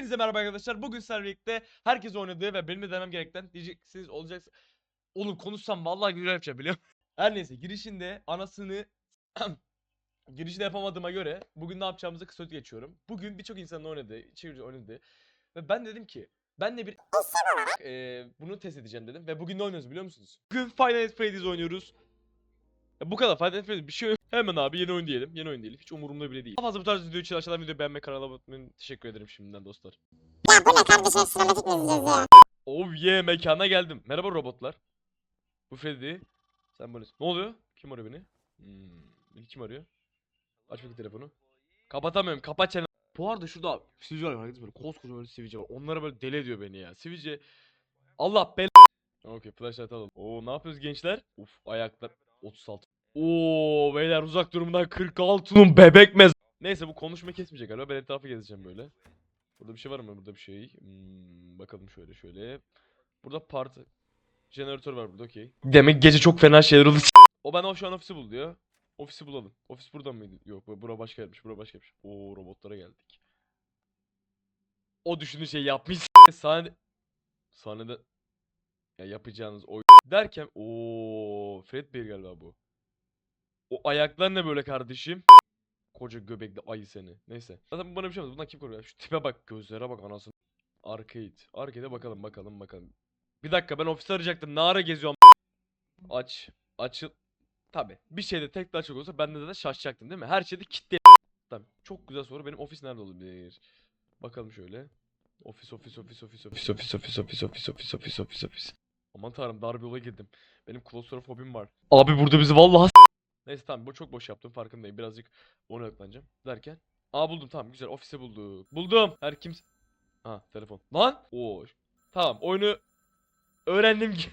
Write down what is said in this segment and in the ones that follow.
Hepinize merhaba arkadaşlar. Bugün sizlerle birlikte herkes oynadığı ve benim de demem gerekten diyeceksiniz olacaksınız. Oğlum konuşsam vallahi güzel yapacağım biliyor musun? Her neyse girişinde anasını girişinde yapamadığıma göre bugün ne yapacağımızı kısa geçiyorum. Bugün birçok insanın oynadığı, çevirici oynadığı ve ben dedim ki ben de bir eee, bunu test edeceğim dedim ve bugün ne oynuyoruz biliyor musunuz? Bugün Final Fantasy oynuyoruz. Ya bu kadar Final Fantasy bir şey. Hemen abi yeni oyun diyelim. Yeni oyun diyelim. Hiç umurumda bile değil. Daha fazla bu tarz video için aşağıdan videoyu beğenmeyi, kanala abone olmayı teşekkür ederim şimdiden dostlar. Ya bu ne kardeşim sinematik mi izleyeceğiz ya? Oh yeah mekana geldim. Merhaba robotlar. Bu Freddy. Sen böylesin. Ne oluyor? Kim arıyor beni? Hmm, beni kim arıyor? Aç bakayım telefonu. Kapatamıyorum. Kapat çeneni. Bu arada şurada sivilce var. Herkes böyle koskoca böyle sivilce var. Onlara böyle deli ediyor beni ya. Sivilce. Allah bel... Okey flashlight alalım. Oo ne yapıyoruz gençler? Uf ayaklar 36. Oo beyler uzak durumundan 46'nın bebek mez. Neyse bu konuşma kesmeyecek galiba. Ben etrafı gezeceğim böyle. Burada bir şey var mı? Burada bir şey. Hmm, bakalım şöyle şöyle. Burada part jeneratör var burada okey. Demek gece çok fena şeyler oldu. o bana o şu an ofisi bul diyor. Ofisi bulalım. Ofis burada mıydı? Yok bu- bura başka yermiş. Bura başka yermiş. Oo robotlara geldik. O düşündüğü şey yapmış. Sahne sahnede ya yapacağınız o derken o Fred Bey galiba bu. O ayaklar ne böyle kardeşim? Koca göbekli ayı seni. Neyse. Zaten bana bir şey olmaz. Bundan kim koruyor? Şu tipe bak. Gözlere bak anasını. Arcade. Arcade'e bakalım bakalım bakalım. Bir dakika ben ofisi arayacaktım. Ne ara geziyorum? Aç. Açıl. Tabi. Bir şeyde tek açık olsa ben de zaten şaşacaktım değil mi? Her şeyde kitle. Tamam. Çok güzel soru. Benim ofis nerede olabilir? Bakalım şöyle. Ofis ofis ofis ofis ofis ofis ofis ofis ofis ofis ofis ofis ofis. Aman tanrım dar bir yola girdim. Benim klostrofobim var. Abi burada bizi vallahi Neyse tamam bu çok boş yaptım farkındayım. Birazcık ona odaklanacağım. Derken. Aa buldum tamam güzel ofise bulduk. Buldum. Her kimse. Ha telefon. Lan. Oo. Tamam oyunu öğrendim ki.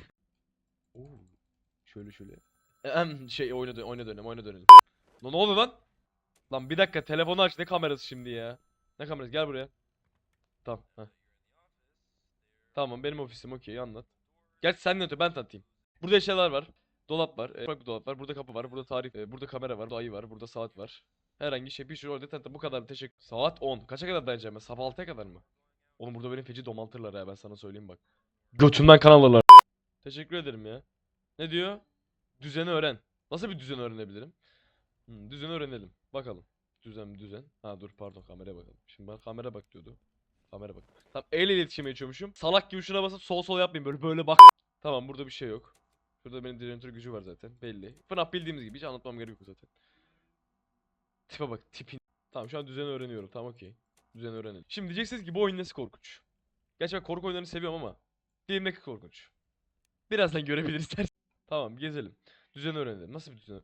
Oo. Şöyle şöyle. Ehem, şey oyuna dön oyuna dönelim oyuna dönelim. Lan ne oldu lan? Lan bir dakika telefonu aç ne kamerası şimdi ya? Ne kamerası gel buraya. Tamam. heh. Tamam benim ofisim okey anlat. Gerçi sen ne ben tanıtayım. Burada eşyalar var. Dolap var. E, bir dolap var. Burada kapı var. Burada tarih. e, burada kamera var. Burada ayı var. Burada saat var. Herhangi şey bir sürü orada tanıtım. Bu kadar teşekkür. Saat 10. Kaça kadar dayanacağım ben? Sabah 6'ya kadar mı? Oğlum burada benim feci domaltırlar ya ben sana söyleyeyim bak. Götümden kan alırlar. Teşekkür ederim ya. Ne diyor? Düzeni öğren. Nasıl bir düzen öğrenebilirim? Hmm, düzeni öğrenelim. Bakalım. Düzen düzen. Ha dur pardon kameraya bakalım. Şimdi bak kamera bak diyordu. Kamera bak. Tamam el iletişime geçiyormuşum. Salak gibi şuna basıp sol sol yapmayayım böyle böyle bak. Tamam burada bir şey yok. Şurada benim jeneratör gücü var zaten belli. FNAF bildiğimiz gibi hiç anlatmam gerek yok zaten. Tipe bak tipin. Tamam şu an düzeni öğreniyorum tamam okey. Düzeni öğrenelim. Şimdi diyeceksiniz ki bu oyun nesi korkunç? Gerçi ben korku oyunlarını seviyorum ama. Filmdeki korkunç. Birazdan görebiliriz. Tamam gezelim. Düzeni öğrenelim. Nasıl bir düzen?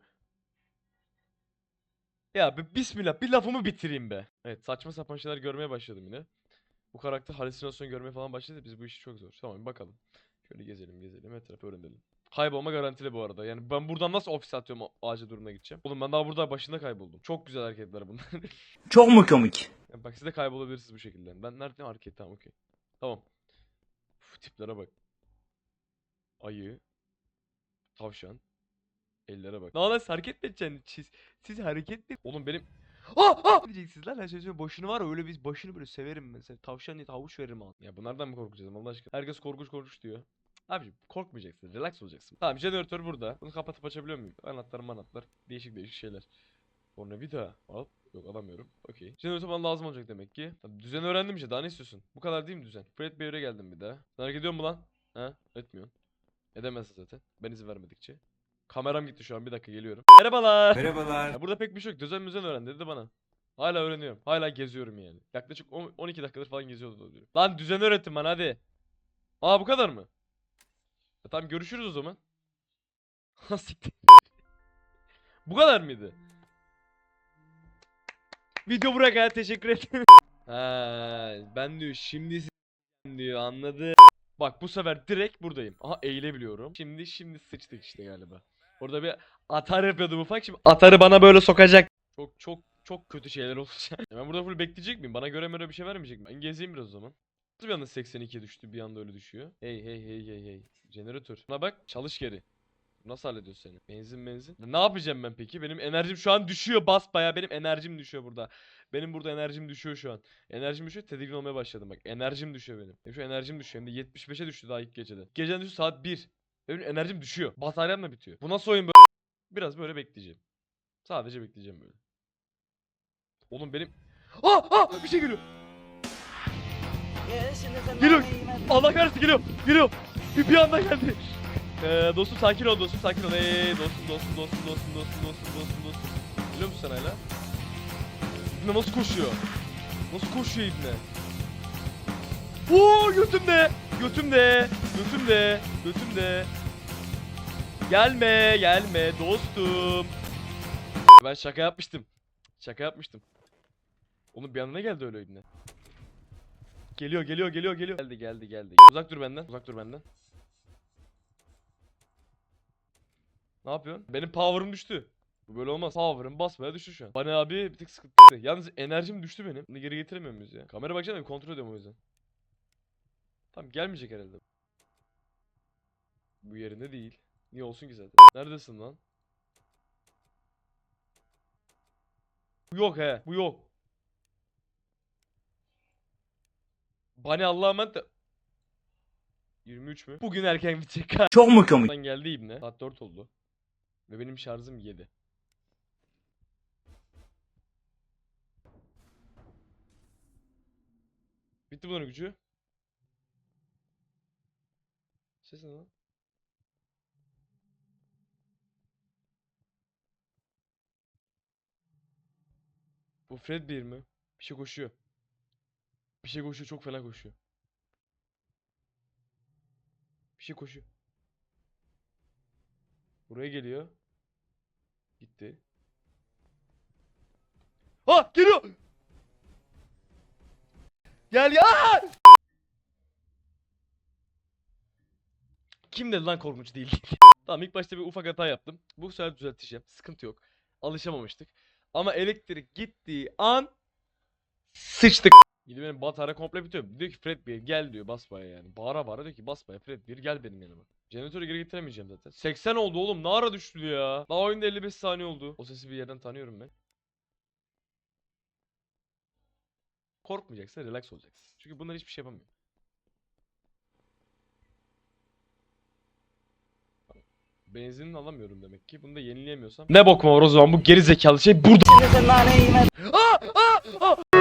Ya bir bismillah bir lafımı bitireyim be. Evet saçma sapan şeyler görmeye başladım yine. Bu karakter halüsinasyon görmeye falan başladı. Biz bu işi çok zor. Tamam bakalım. Şöyle gezelim gezelim. Etrafı öğrenelim. Kaybolma garantili bu arada. Yani ben buradan nasıl ofis atıyorum acil durumuna gideceğim. Oğlum ben daha burada başında kayboldum. Çok güzel hareketler bunlar. Çok mu komik? Ya bak siz de kaybolabilirsiniz bu şekilde. Ben nerede hareket tamam okey. Tamam. Uf, tiplere bak. Ayı. Tavşan. Ellere bak. Lan lan hareket mi edeceksin? Siz, siz hareket mi? Oğlum benim... Ah ah! Diyeceksiniz lan her şey. Başını var ya öyle biz başını böyle severim mesela. Tavşan değil havuç veririm al. Ya bunlardan mı korkacağız Allah aşkına? Herkes korkunç korkunç diyor. Abiciğim korkmayacaksın. Relax olacaksın. Tamam jeneratör burada. Bunu kapatıp açabiliyor muyum? Anahtar manatlar. Değişik değişik şeyler. Tornavida. Al. Yok alamıyorum. Okey. Jeneratör bana lazım olacak demek ki. Tabii düzen öğrendim işte. Daha ne istiyorsun? Bu kadar değil mi düzen? Fred Bey'e geldim bir daha. Sen hareket ediyor mu lan? Ha? Etmiyorsun. Edemezsin zaten. Ben izin vermedikçe. Kameram gitti şu an. Bir dakika geliyorum. Merhabalar. Merhabalar. Ya burada pek bir şey yok. Düzen müzen öğren dedi bana. Hala öğreniyorum. Hala geziyorum yani. Yaklaşık on- 12 dakikadır falan geziyordu diyorum. Lan düzen öğretin bana hadi. Aa bu kadar mı? E, tamam görüşürüz o zaman. Bu kadar mıydı? Video buraya kadar teşekkür ederim. ha, ben diyor şimdi diyor anladı. Bak bu sefer direkt buradayım. Aha eğilebiliyorum. Şimdi şimdi sıçtık işte galiba. Orada bir atar yapıyordum ufak şimdi atarı bana böyle sokacak. Çok çok çok kötü şeyler olacak. Ben burada full bekleyecek miyim? Bana göre böyle bir şey vermeyecek mi? Ben gezeyim biraz o zaman. Nasıl bir anda 82'ye düştü bir anda öyle düşüyor? Hey hey hey hey hey. Jeneratör. Buna bak çalış geri. Nasıl hallediyorsun seni? Benzin benzin. Ne yapacağım ben peki? Benim enerjim şu an düşüyor basbaya. Benim enerjim düşüyor burada. Benim burada enerjim düşüyor şu an. Enerjim düşüyor. Tedirgin olmaya başladım bak. Enerjim düşüyor benim. Benim şu enerjim düşüyor. Hem de 75'e düştü daha ilk gecede. Geceden düştü saat 1. Benim enerjim düşüyor. Bataryam da bitiyor. Bu nasıl oyun böyle? Biraz böyle bekleyeceğim. Sadece bekleyeceğim böyle. Oğlum benim... Ah! Ah! Bir şey geliyor. Geliyor. Allah kahretsin geliyor. Geliyor. Bir, bir anda geldi. Ee, dostum sakin ol dostum sakin ol. Eee dostum dostum dostum dostum dostum dostum dostum dostum. Biliyor musun sen hala? İbne nasıl koşuyor? Nasıl koşuyor İbne? Oo götümde. Götümde. Götümde. Götümde. Gelme gelme dostum. Ben şaka yapmıştım. Şaka yapmıştım. Onun bir anda ne geldi öyle İbne? Geliyor geliyor geliyor geliyor. Geldi geldi geldi. Uzak dur benden. Uzak dur benden. Ne yapıyorsun? Benim power'ım düştü. Bu böyle olmaz. Power'ım basmaya düştü şu an. Bana abi bir tık sıkıntı. Yalnız enerjim düştü benim. Bunu geri getiremiyor muyuz ya? Kamera bakacağım bir kontrol ediyorum o yüzden. Tamam gelmeyecek herhalde. Bu yerinde değil. Niye olsun ki zaten? Neredesin lan? Bu yok he. Bu yok. Bani Allah'a emanet de... 23 mü? Bugün erken bitecek. Çok mu komik? Geldi ibne. Saat 4 oldu. Ve benim şarjım 7. Bitti bunun gücü. Ses ne lan? Bu Fred bir mi? Bir şey koşuyor. Bir şey koşuyor çok fena koşuyor. Bir şey koşuyor. Buraya geliyor. Gitti. Ha geliyor. Gel ya. Kim dedi lan korkunç değil. tamam ilk başta bir ufak hata yaptım. Bu sefer düzelteceğim. Sıkıntı yok. Alışamamıştık. Ama elektrik gittiği an sıçtık. Gidiyor benim batarya komple bitiyor. Diyor ki Fred bir gel diyor basbaya yani. Bağıra bağıra diyor ki basbaya Fred bir gel benim yanıma. Jeneratörü geri getiremeyeceğim zaten. 80 oldu oğlum ne ara düştü ya. Daha oyunda 55 saniye oldu. O sesi bir yerden tanıyorum ben. Korkmayacaksın, relax olacaksın. Çünkü bunlar hiçbir şey yapamıyor. Benzinini alamıyorum demek ki. Bunu da yenileyemiyorsam. Ne bokma var o zaman bu geri zekalı şey burada. Aa! Aa! Aa!